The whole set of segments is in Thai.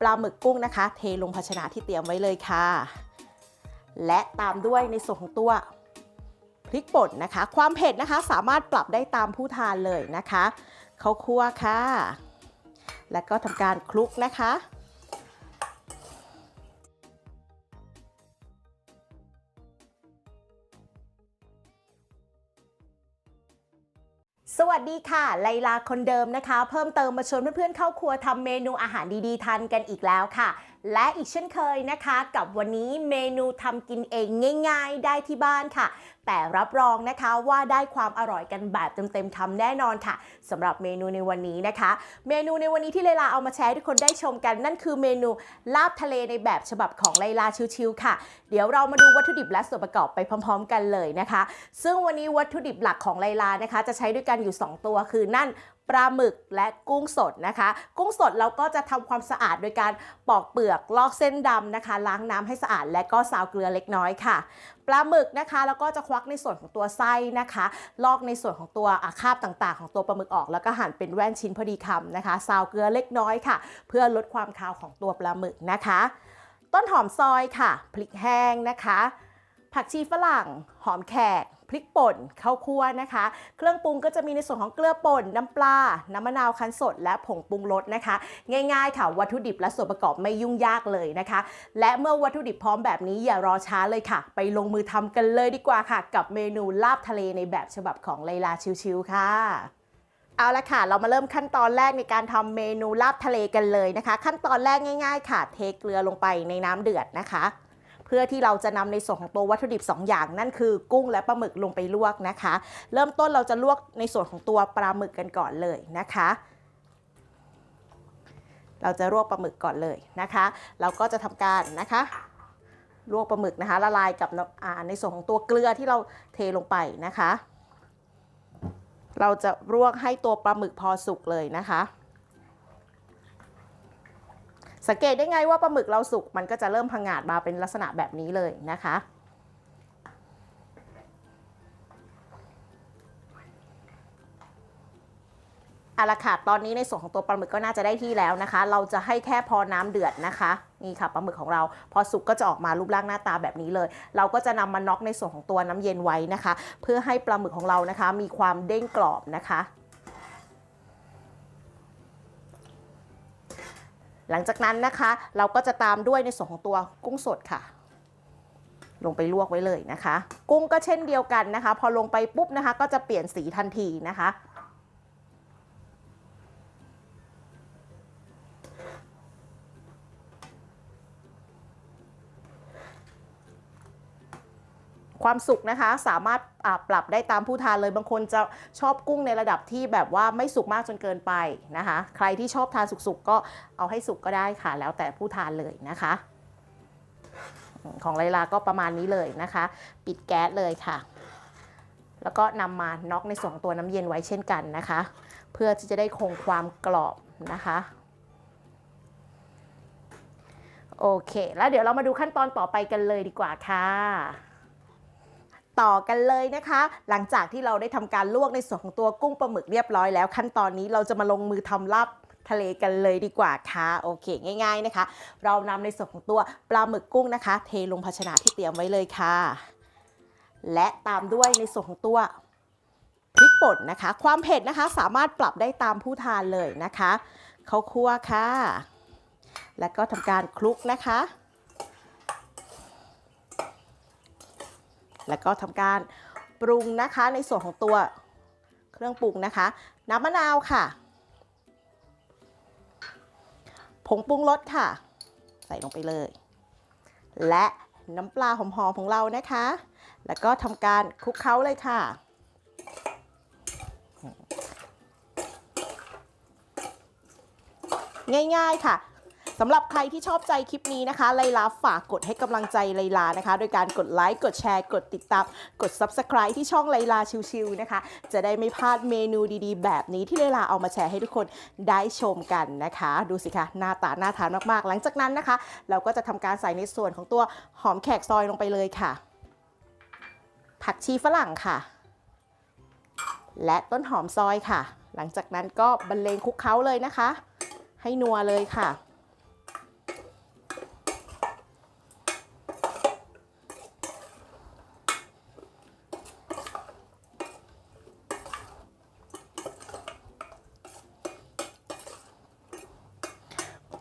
ปลาหมึกกุ้งนะคะ เทลงภาชนะที่เตรียมไว้เลยค่ะ และตามด้วยในส่วนของตัวพริกป่นนะคะ ความเผ็ดนะคะสามารถปรับได้ตามผู้ทานเลยนะคะข้าวคั่วค่ะ แล้วก็ทำการคลุกนะคะ สวัสดีค่ะ ไลลาคนเดิมนะคะ เพิ่มเติมมาชวนเพื่อนๆเข้าครัวทำเมนูอาหารดีๆทานกันอีกแล้วค่ะ และอีกเช่นเคยนะคะ กับวันนี้เมนูทำกินเองง่าย ๆ ได้ที่บ้านค่ะ แต่รับรองนะคะว่าได้ความอร่อยกันแบบเต็มๆคำแน่นอนค่ะสำหรับเมนูในวันนี้นะคะ เมนูในวันนี้ที่ไลลาเอามาแชร์ให้ทุกคนได้ชมกัน นั่นคือเมนูลาบทะเลในแบบฉบับของไลลาชิวๆค่ะ เดี๋ยวเรามาดูวัตถุดิบและส่วนประกอบไปพร้อม ๆ กันเลยนะคะ ซึ่งวันนี้วัตถุดิบหลักของไลลานะคะ จะใช้ด้วยกันอยู่ 2 ตัวคือนั่น ปลาหมึกและกุ้งสดนะคะ กุ้งสดเราก็จะทำความสะอาดโดยการปอกเปลือกลอกเส้นดำนะคะ ล้างน้ำให้สะอาด และก็ซาวเกลือเล็กน้อยค่ะปลาหมึกนะคะ แล้วก็จะควักในส่วนของตัวไส้นะคะ ลอกในส่วนของตัวอาคาบต่างๆ ของตัวปลาหมึกออก แล้วก็หั่นเป็นแว่นชิ้นพอดีคำนะคะซาวเกลือเล็กน้อยค่ะ เพื่อลดความคาวของตัวปลาหมึกนะคะ ต้นหอมซอยค่ะพริกแห้งนะคะ ผักชีฝรั่ง หอมแขก พริกป่น ข้าวคั่วนะคะ เครื่องปรุงก็จะมีในส่วนของเกลือป่น น้ำปลา น้ำมะนาวคั้นสด และผงปรุงรสนะคะ ง่ายๆค่ะวัตถุดิบและส่วนประกอบไม่ยุ่งยากเลยนะคะ และเมื่อวัตถุดิบพร้อมแบบนี้อย่ารอช้าเลยค่ะ ไปลงมือทำกันเลยดีกว่าค่ะ กับเมนูลาบทะเลในแบบฉบับของไลลาชิวๆค่ะเอาละค่ะ เรามาเริ่มขั้นตอนแรกในการทำเมนูลาบทะเลกันเลยนะคะ ขั้นตอนแรกง่าย ๆ ค่ะ เทเกลือลงไปในน้ำเดือดนะคะ เพื่อที่เราจะนำในส่วนของตัววัตถุดิบ 2 อย่าง นั่นคือกุ้งและปลาหมึกลงไปลวกนะคะ เริ่มต้นเราจะลวกในส่วนของตัวปลาหมึกกันก่อนเลยนะคะ เราจะลวกปลาหมึกก่อนเลยนะคะ เราก็จะทำการนะคะลวกปลาหมึกนะคะละลายกับในส่วนของตัวเกลือที่เราเทลงไปนะคะ เราจะลวกให้ตัวปลาหมึกพอสุกเลยนะคะ สังเกตได้ไงว่าปลาหมึกเราสุกมันก็จะเริ่มพังงาดมาเป็นลักษณะแบบนี้เลยนะคะอาละค่ะตอนนี้ในส่วนของตัวปลาหมึกก็น่าจะได้ที่แล้วนะคะ เราจะให้แค่พอน้ำเดือดนะคะนี่ค่ะปลาหมึกของเรา พอสุกก็จะออกมารูปร่างหน้าตาแบบนี้เลย เราก็จะนำมาน็อกในส่วนของตัวน้ำเย็นไว้นะคะ เพื่อให้ปลาหมึกของเรานะคะ มีความเด้งกรอบนะคะ หลังจากนั้นนะคะ เราก็จะตามด้วยในส่วนของตัวกุ้งสดค่ะ ลงไปลวกไว้เลยนะคะ กุ้งก็เช่นเดียวกันนะคะ พอลงไปปุ๊บนะคะ ก็จะเปลี่ยนสีทันทีนะคะ ความสุกนะคะสามารถปรับได้ตามผู้ทานเลยบางคนจะชอบกุ้งในระดับที่แบบว่าไม่สุกมากจนเกินไปนะคะ ใครที่ชอบทานสุกๆก็เอาให้สุกก็ได้ค่ะ แล้วแต่ผู้ทานเลยนะคะ ของไลลาก็ประมาณนี้เลยนะคะ ปิดแก๊สเลยค่ะ แล้วก็นำมาน็อกในส่วนของตัวน้ำเย็นไว้เช่นกันนะคะ เพื่อที่จะได้คงความกรอบนะคะโอเค แล้วเดี๋ยวเรามาดูขั้นตอนต่อไปกันเลยดีกว่าค่ะ ต่อกันเลยนะคะ หลังจากที่เราได้ทำการลวกในส่วนของตัวกุ้งปลาหมึกเรียบร้อยแล้ว ขั้นตอนนี้เราจะมาลงมือทำลาบทะเลกันเลยดีกว่าค่ะโอเคง่าย ๆนะคะ เรานำในส่วนของตัวปลาหมึกกุ้งนะคะ เทลงภาชนะที่เตรียมไว้เลยค่ะ และตามด้วยในส่วนของตัวพริกป่นนะคะ ความเผ็ดนะคะ สามารถปรับได้ตามผู้ทานเลยนะคะข้าวคั่วค่ะ แล้วก็ทำการคลุกนะคะ แล้วก็ทำการปรุงนะคะในส่วนของตัวเครื่องปรุงนะคะ น้ำมะนาวค่ะ ผงปรุงรสค่ะ ใส่ลงไปเลย และน้ำปลาหอมๆของเรานะคะ แล้วก็ทำการคลุกเคล้าเลยค่ะง่าย ๆ ค่ะ สำหรับใครที่ชอบใจคลิปนี้นะคะไลลาฝากกดให้กำลังใจไลลานะคะ โดยการกดไลค์กดแชร์ กดติดตาม กด Subscribe ที่ช่องไลลาชิวๆนะคะ จะได้ไม่พลาดเมนูดีๆ แบบนี้ที่ไลลาเอามาแชร์ให้ทุกคนได้ชมกันนะคะ ดูสิคะหน้าตาหน่าทานมากๆ หลังจากนั้นนะคะ เราก็จะทำการใส่ในส่วนของตัวหอมแขกซอยลงไปเลยค่ะ ผักชีฝรั่งค่ะ และต้นหอมซอยค่ะ หลังจากนั้นก็บรรเลงคลุกเคล้าเลยนะคะ ให้นัวเลยค่ะ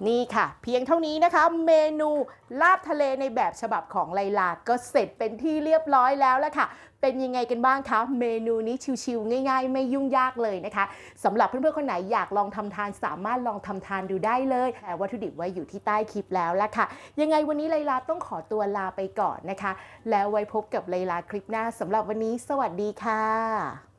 นี่ค่ะ เพียงเท่านี้นะคะ เมนูลาบทะเลในแบบฉบับของไลลา ก็เสร็จเป็นที่เรียบร้อยแล้วละค่ะ เป็นยังไงกันบ้างคะเมนูนี้ชิวๆง่าย ๆ ไม่ยุ่งยากเลยนะคะสำหรับเพื่อนๆคนไหนอยากลองทำทานสามารถลองทำทานดูได้เลยแต่วัตถุดิบไว้อยู่ที่ใต้คลิปแล้วละค่ะ ยังไงวันนี้ไลลาต้องขอตัวลาไปก่อนนะคะ แล้วไว้พบกับไลลาคลิปหน้าสำหรับวันนี้ สวัสดีค่ะ